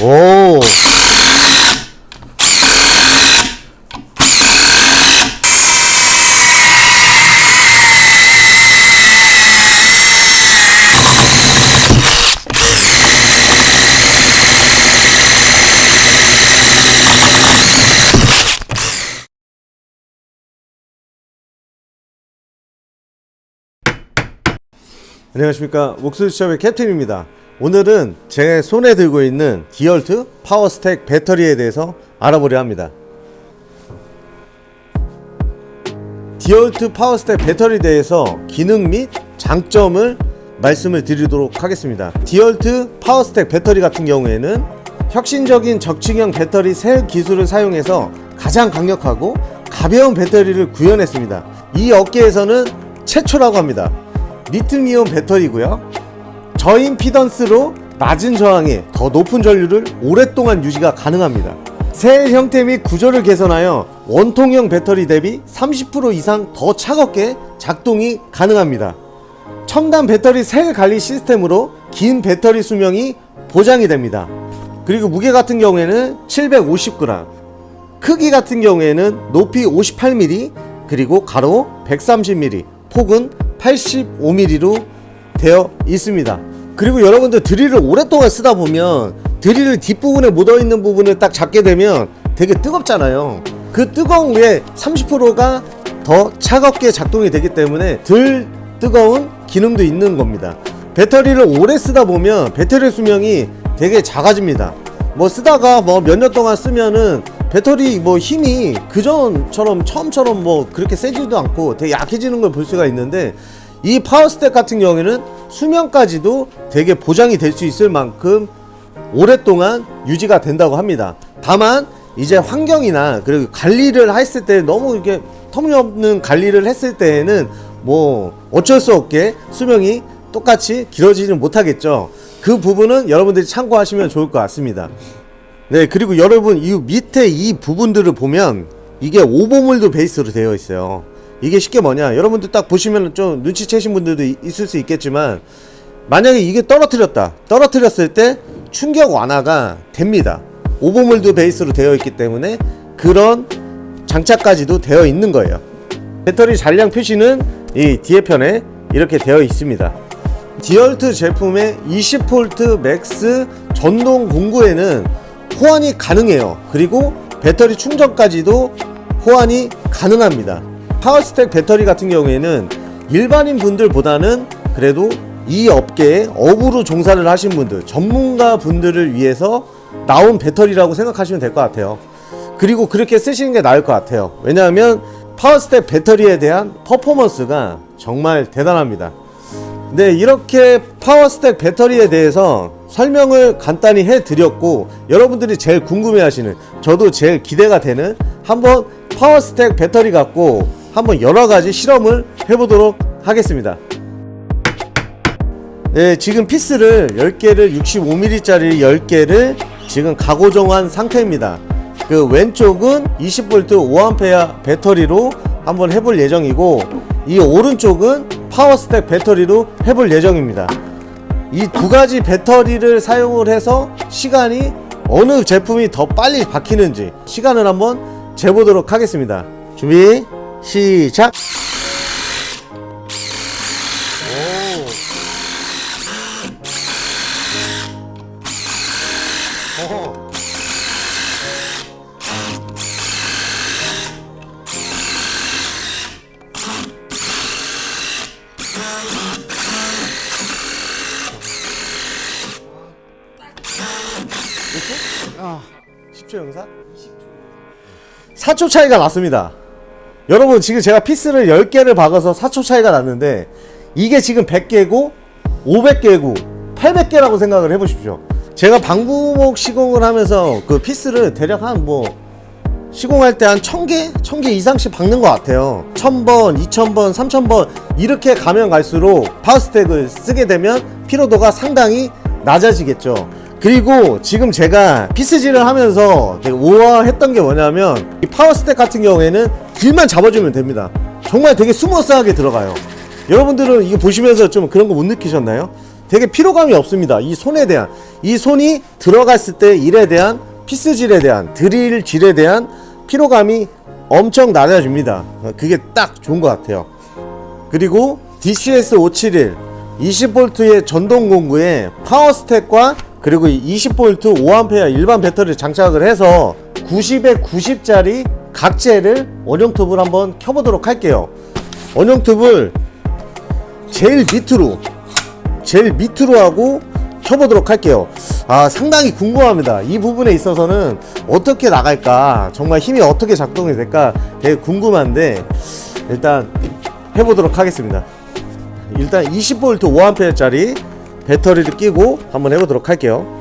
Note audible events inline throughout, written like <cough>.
오. 안녕하십니까 목소리샵의 캡틴입니다 오늘은 제 손에 들고 있는 디얼트 파워스택 배터리에 대해서 알아보려 합니다. 디얼트 파워스택 배터리에 대해서 기능 및 장점을 말씀을 드리도록 하겠습니다. 디얼트 파워스택 배터리 같은 경우에는 혁신적인 적층형 배터리 셀 기술을 사용해서 가장 강력하고 가벼운 배터리를 구현했습니다. 이 업계에서는 최초라고 합니다. 리튬이온 배터리고요. 저임피던스로 낮은 저항에 더 높은 전류를 오랫동안 유지가 가능합니다. 셀 형태 및 구조를 개선하여 원통형 배터리 대비 30% 이상 더 차갑게 작동이 가능합니다. 첨단 배터리 셀 관리 시스템으로 긴 배터리 수명이 보장이 됩니다. 그리고 무게 같은 경우에는 750g, 크기 같은 경우에는 높이 58mm, 그리고 가로 130mm, 폭은 85mm로 되어 있습니다. 그리고 여러분들 드릴을 오랫동안 쓰다 보면 드릴 뒷부분에 묻어 있는 부분을 딱 잡게 되면 되게 뜨겁잖아요. 그 뜨거운 후에 30%가 더 차갑게 작동이 되기 때문에 덜 뜨거운 기능도 있는 겁니다. 배터리를 오래 쓰다 보면 배터리 수명이 되게 작아집니다. 뭐 쓰다가 뭐 몇 년 동안 쓰면은 배터리 뭐 힘이 그전처럼 처음처럼 뭐 그렇게 세지도 않고 되게 약해지는 걸 볼 수가 있는데 이 파워스택 같은 경우에는 수명까지도 되게 보장이 될 수 있을 만큼 오랫동안 유지가 된다고 합니다. 다만 이제 환경이나 그리고 관리를 했을 때 너무 이렇게 터무니없는 관리를 했을 때에는 뭐 어쩔 수 없게 수명이 똑같이 길어지지는 못하겠죠. 그 부분은 여러분들이 참고하시면 좋을 것 같습니다. 네, 그리고 여러분 이 밑에 이 부분들을 보면 이게 오버몰드 베이스로 되어 있어요. 이게 쉽게 뭐냐? 여러분들 딱 보시면 좀 눈치채신 분들도 이- 있을 수 있겠지만 만약에 이게 떨어뜨렸다. 떨어뜨렸을 때 충격 완화가 됩니다. 오버몰드 베이스로 되어 있기 때문에 그런 장착까지도 되어 있는 거예요. 배터리 잔량 표시는 이 뒤에 편에 이렇게 되어 있습니다. 디얼트 제품의 20V 맥스 전동 공구에는 호환이 가능해요. 그리고 배터리 충전까지도 호환이 가능합니다. 파워스택 배터리 같은 경우에는 일반인 분들보다는 그래도 이 업계에 업으로 종사를 하신 분들, 전문가 분들을 위해서 나온 배터리라고 생각하시면 될 것 같아요. 그리고 그렇게 쓰시는 게 나을 것 같아요. 왜냐하면 파워스택 배터리에 대한 퍼포먼스가 정말 대단합니다. 네, 이렇게 파워스택 배터리에 대해서 설명을 간단히 해드렸고 여러분들이 제일 궁금해하시는 저도 제일 기대가 되는 한번 파워스택 배터리 갖고 한번 여러 가지 실험을 해보도록 하겠습니다. 네, 지금 피스를 10개를 65mm짜리 10개를 지금 가고정한 상태입니다. 그 왼쪽은 20V 5A 배터리로 한번 해볼 예정이고 이 오른쪽은 파워스택 배터리로 해볼 예정입니다. 이 두 가지 배터리를 사용을 해서 시간이 어느 제품이 더 빨리 박히는지 시간을 한번 재보도록 하겠습니다. 준비 시작. 오. 아, 10초 영상? 4초 차이가 났습니다. 여러분 지금 제가 피스를 10개를 박아서 4초 차이가 났는데 이게 지금 100개고 500개고 800개라고 생각을 해보십시오. 제가 방부목 시공을 하면서 그 피스를 대략 한 뭐 시공할 때 한 1000개? 1000개 이상씩 박는 것 같아요. 1000번, 2000번, 3000번 이렇게 가면 갈수록 파워스택을 쓰게 되면 피로도가 상당히 낮아지겠죠. 그리고 지금 제가 피스질을 하면서 되게 우아했던 게 뭐냐면 이 파워스택 같은 경우에는 길만 잡아주면 됩니다. 정말 되게 스무스하게 들어가요. 여러분들은 이거 보시면서 좀 그런 거 못 느끼셨나요? 되게 피로감이 없습니다. 이 손에 대한 이 손이 들어갔을 때 일에 대한 피스질에 대한 드릴 질에 대한 피로감이 엄청 낮아집니다. 그게 딱 좋은 것 같아요. 그리고 DCS 571 20V의 전동 공구에 파워 스택과 그리고 20V 5A 일반 배터리를 장착을 해서 90에 90짜리 각재를 원형 톱을 한번 켜보도록 할게요. 원형 톱을 제일 밑으로 제일 밑으로 하고 켜보도록 할게요. 아 상당히 궁금합니다. 이 부분에 있어서는 어떻게 나갈까 정말 힘이 어떻게 작동이 될까 되게 궁금한데 일단 해보도록 하겠습니다. 일단 20V 5A짜리 배터리를 끼고 한번 해보도록 할게요.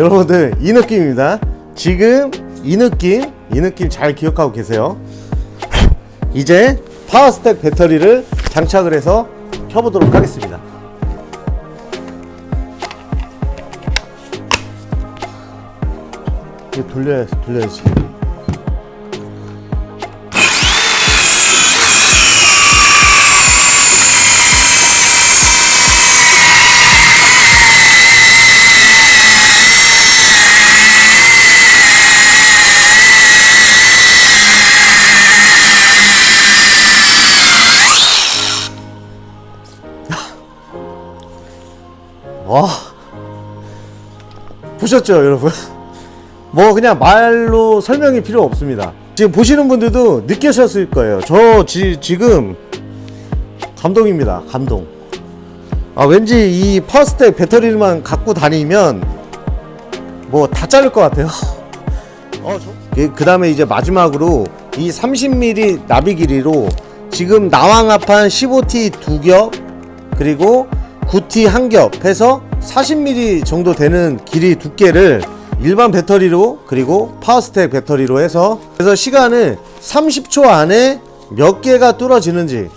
여러분들 이 느낌입니다. 지금 이 느낌, 이 느낌 잘 기억하고 계세요. 이제 파워스택 배터리를 장착을 해서 켜보도록 하겠습니다. 이거 돌려야 돌려야지. 와 보셨죠 여러분? 뭐 그냥 말로 설명이 필요 없습니다. 지금 보시는 분들도 느끼셨을 거예요. 저 지, 지금 감동입니다. 감동. 아 왠지 이 파워스택 배터리만 갖고 다니면 뭐 다 자를 것 같아요. 어, 저... 그 다음에 이제 마지막으로 이 30mm 나비 길이로 지금 나왕합한 15T 두 겹 그리고 9T 한겹 해서 40mm 정도 되는 길이 두께를 일반 배터리로 그리고 파워스택 배터리로 해서 그래서 시간을 30초 안에 몇 개가 뚫어지는지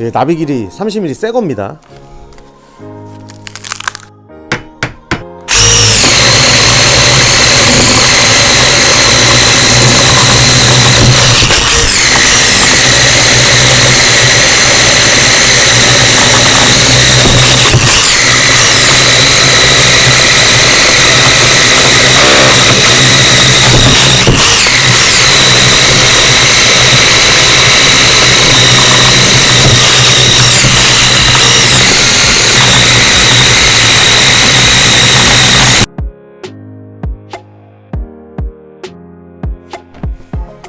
예, 나비 길이 30mm 새 겁니다.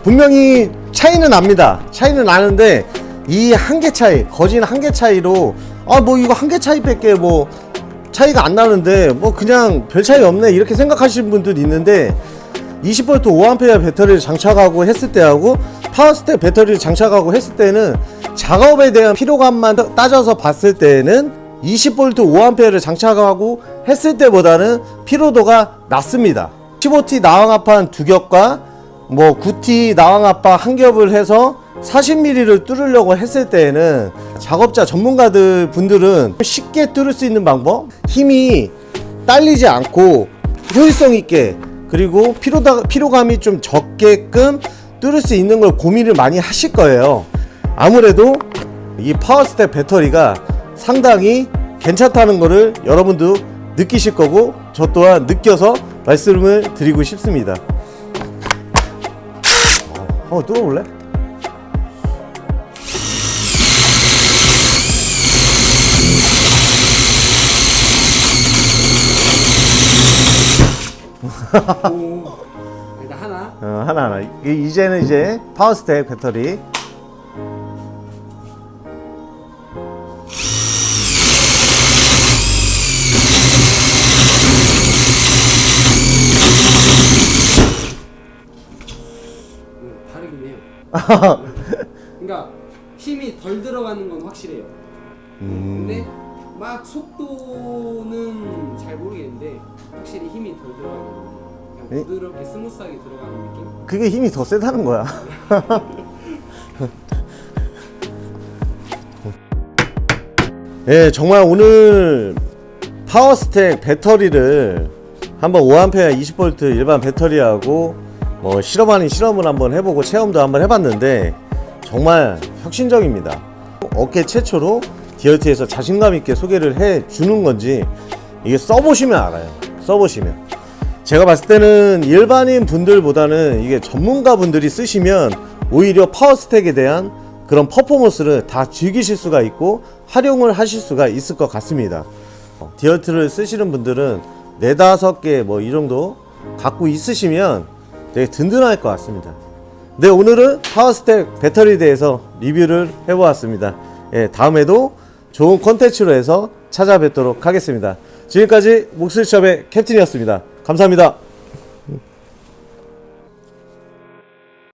분명히 차이는 납니다. 차이는 나는데 이 한 개 차이, 거진 한 개 차이로 아 뭐 이거 한 개 차이밖에 뭐 차이가 안 나는데 뭐 그냥 별 차이 없네 이렇게 생각하시는 분들이 있는데 20V 5A 배터리를 장착하고 했을 때하고 파워스택 배터리를 장착하고 했을 때는 작업에 대한 피로감만 따- 따져서 봤을 때는 20V 5A를 장착하고 했을 때보다는 피로도가 낮습니다. 15T 나왕합한 두 겹과 뭐 9T 나왕아빠 한 겹을 해서 40mm를 뚫으려고 했을 때에는 작업자 전문가들 분들은 쉽게 뚫을 수 있는 방법? 힘이 딸리지 않고 효율성 있게 그리고 피로다, 피로감이 좀 적게끔 뚫을 수 있는 걸 고민을 많이 하실 거예요. 아무래도 이 파워스텝 배터리가 상당히 괜찮다는 거를 여러분도 느끼실 거고 저 또한 느껴서 말씀을 드리고 싶습니다 한번 뚫어볼래? 일단 하나 어, 하나하나. 이- 이제는 이제 파워스택 배터리. <laughs> 그러니까 힘이 덜 들어가는 건 확실해요. 근데 막 속도는 잘 모르겠는데 확실히 힘이 덜 들어가는 거. 그냥 부드럽게 스무스하게 들어가는 느낌? 그게 힘이 더 세다는 거야. <laughs> 예, 정말 오늘 파워스택 배터리를 한번 5A 20V 일반 배터리하고 뭐 실험 아닌 실험을 한번 해보고 체험도 한번 해봤는데 정말 혁신적입니다. 업계 최초로 디얼트에서 자신감 있게 소개를 해 주는 건지 이게 써보시면 알아요. 써보시면. 제가 봤을 때는 일반인 분들보다는 이게 전문가 분들이 쓰시면 오히려 파워스택에 대한 그런 퍼포먼스를 다 즐기실 수가 있고 활용을 하실 수가 있을 것 같습니다. 어, 디얼트를 쓰시는 분들은 네다섯 개 뭐 이 정도 갖고 있으시면 되게 든든할 것 같습니다. 네, 오늘은 파워스택 배터리에 대해서 리뷰를 해보았습니다. 예, 다음에도 좋은 콘텐츠로 해서 찾아뵙도록 하겠습니다. 지금까지 목소리샵의 캡틴이었습니다. 감사합니다.